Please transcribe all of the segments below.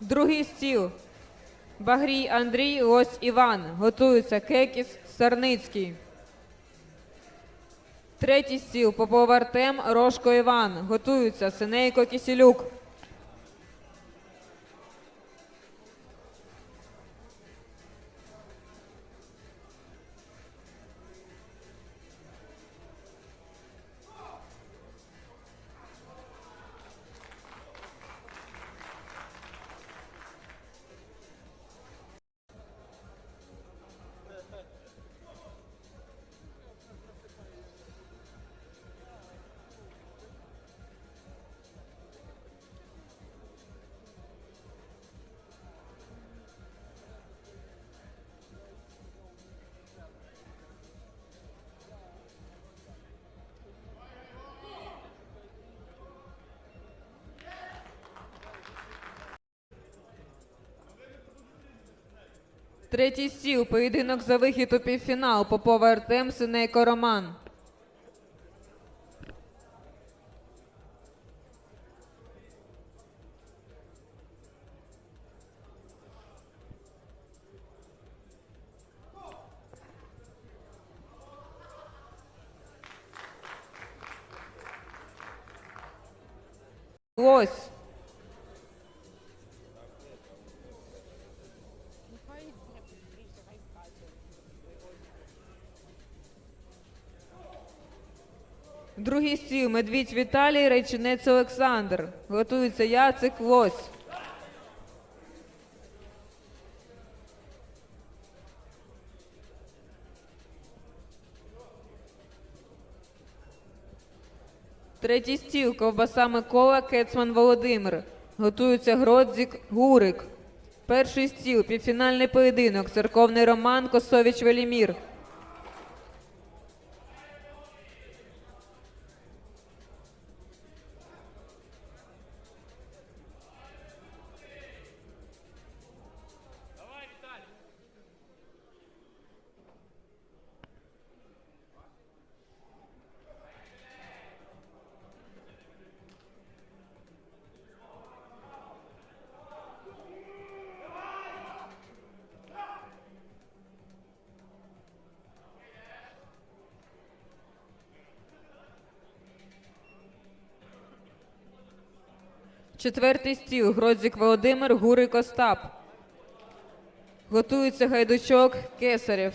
Другий стіл. Багрій Андрій, Лось Іван. Готуються Кекіс, Сарницький. Третій стіл. Попов Артем, Рожко Іван. Готуються Синейко Кісілюк. Третій стіл. Поєдинок за вихід у півфінал. Попов Артем, Синейко Роман. Лось. Другий стіл. Медвідь Віталій, Реченець Олександр. Готується Яцик Лось. Третій стіл. Ковбаса Микола, Кецман Володимир. Готується Гродзік Гурик. Перший стіл. Півфінальний поєдинок. Церковний Роман, Косович Велімір. Четвертий стіл. Гродзік Володимир, Гурик Остап. Готується Гайдучок, Кесарєв.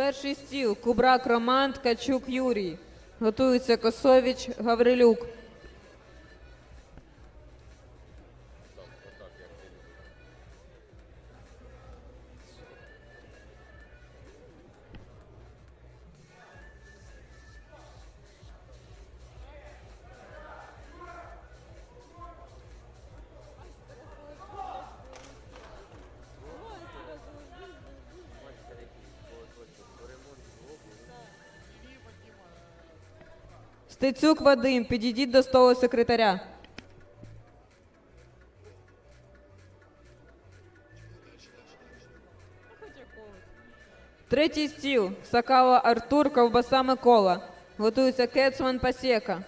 Перший стіл. Кубрак Роман, Ткачук Юрій. Готується Косович, Гаврилюк. Стецюк Вадим, підійдіть до столу секретаря. Третій стіл. Сакала Артур, ковбаса Микола. Готується Кецман Пасєка.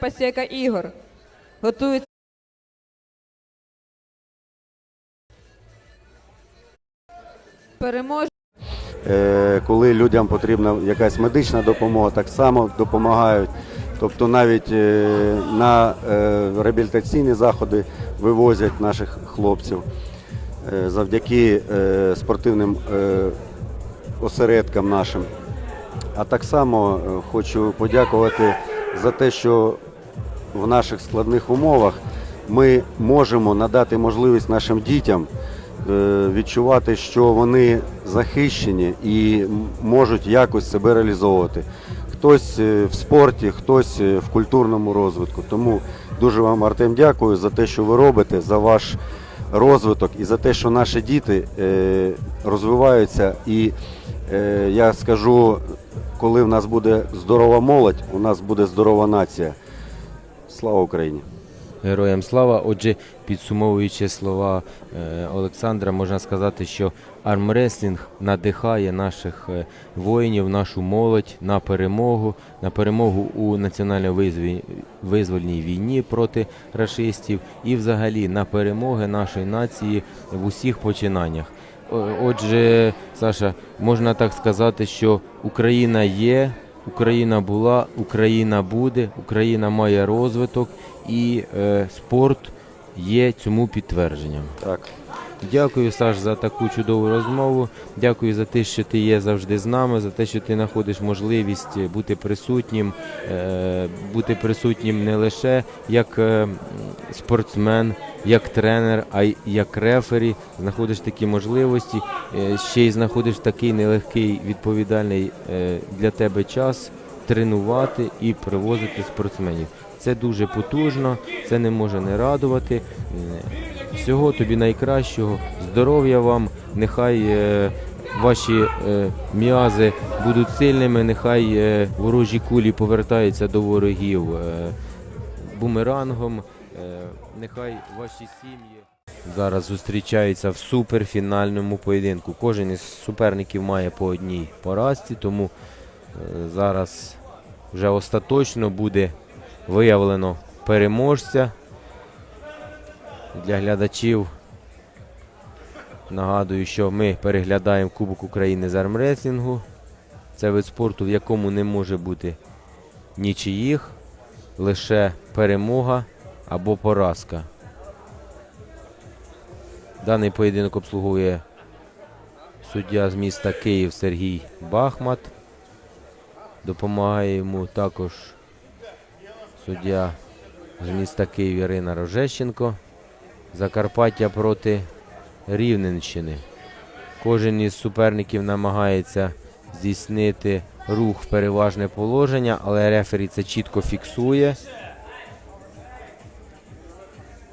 Пасєка Ігор. Готується переможе. Е, коли людям потрібна якась медична допомога, так само допомагають. Тобто навіть е, на е, реабілітаційні заходи вивозять наших хлопців завдяки спортивним осередкам нашим. А так само хочу подякувати за те, що в наших складних умовах ми можемо надати можливість нашим дітям е, відчувати, що вони захищені і можуть якось себе реалізовувати. Хтось е, в спорті, хтось е, в культурному розвитку. Тому дуже вам, Артем, дякую за те, що ви робите, за ваш розвиток і за те, що наші діти розвиваються. І я скажу, коли в нас буде здорова молодь, у нас буде здорова нація. Слава Україні! Героям слава. Отже, підсумовуючи слова е, Олександра, можна сказати, що армреслінг надихає наших е, воїнів, нашу молодь на перемогу, на перемогу у національно-визвольній війні проти рашистів і взагалі на перемоги нашої нації в усіх починаннях. О- Отже, Саша, можна так сказати, що Україна є, Україна була, Україна буде, Україна має розвиток і е, спорт є цьому підтвердженням. Так. Дякую, Саш, за таку чудову розмову. Дякую за те, що ти є завжди з нами, за те, що ти знаходиш можливість бути присутнім, е, бути присутнім не лише як е, спортсмен, як тренер, а й як рефері. Знаходиш такі можливості, е, ще й знаходиш такий нелегкий відповідальний для тебе час тренувати і привозити спортсменів. Це дуже потужно, це не може не радувати. Всього тобі найкращого, здоров'я вам, нехай е, ваші е, м'язи будуть сильними, нехай е, ворожі кулі повертаються до ворогів е, бумерангом, е, нехай ваші сім'ї зараз зустрічаються в суперфінальному поєдинку. Кожен із суперників має по одній поразці, тому е, зараз вже остаточно буде виявлено переможця. Для глядачів нагадую, що ми переглядаємо Кубок України з армреслінгу. Це вид спорту, в якому не може бути нічиїх, лише перемога або поразка. Даний поєдинок обслуговує суддя з міста Київ Сергій Бахмат. Допомагає йому також суддя з міста Київ Ірина Рожещенко. Закарпаття проти Рівненщини. Кожен із суперників намагається здійснити рух в переважне положення, але рефері це чітко фіксує.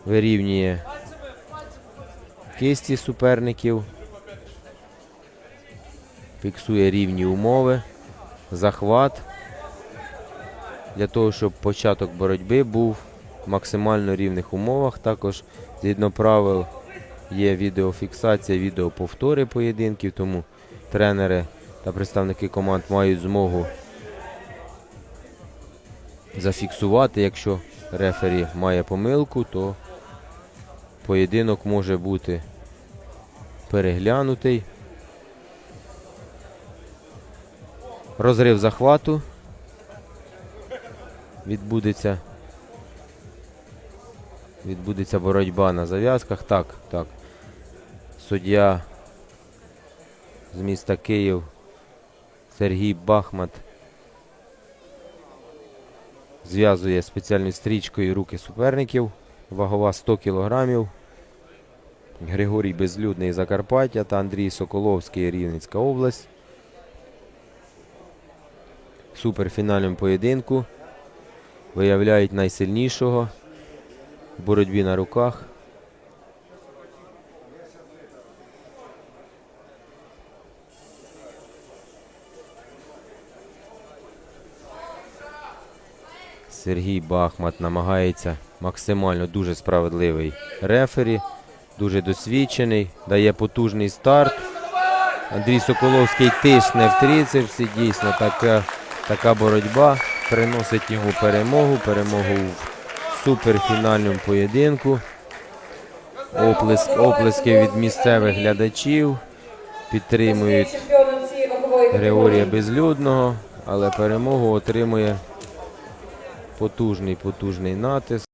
Вирівнює кисті суперників. Фіксує рівні умови, захват. Для того, щоб початок боротьби був в максимально рівних умовах. Також Згідно правил є відеофіксація, відеоповтори поєдинків, тому тренери та представники команд мають змогу зафіксувати, якщо рефері має помилку, то поєдинок може бути переглянутий. Розрив захвату відбудеться відбудеться боротьба на зав'язках. Так, так. Суддя з міста Київ Сергій Бахмат зв'язує спеціальною стрічкою руки суперників. Вагова 100 кілограмів. Григорій Безлюдний Закарпаття та Андрій Соколовський Рівненська область. В суперфінальному поєдинку виявляють найсильнішого боротьбі на руках. Сергій Бахмат намагається максимально дуже справедливий рефері, дуже досвідчений, дає потужний старт. Андрій Соколовський тисне в трицепсі, дійсно така, така боротьба. приносить йому перемогу, перемогу в суперфінальному поєдинку. Оплеск, оплески від місцевих глядачів підтримують Григорія Безлюдного, але перемогу отримує потужний, потужний натиск.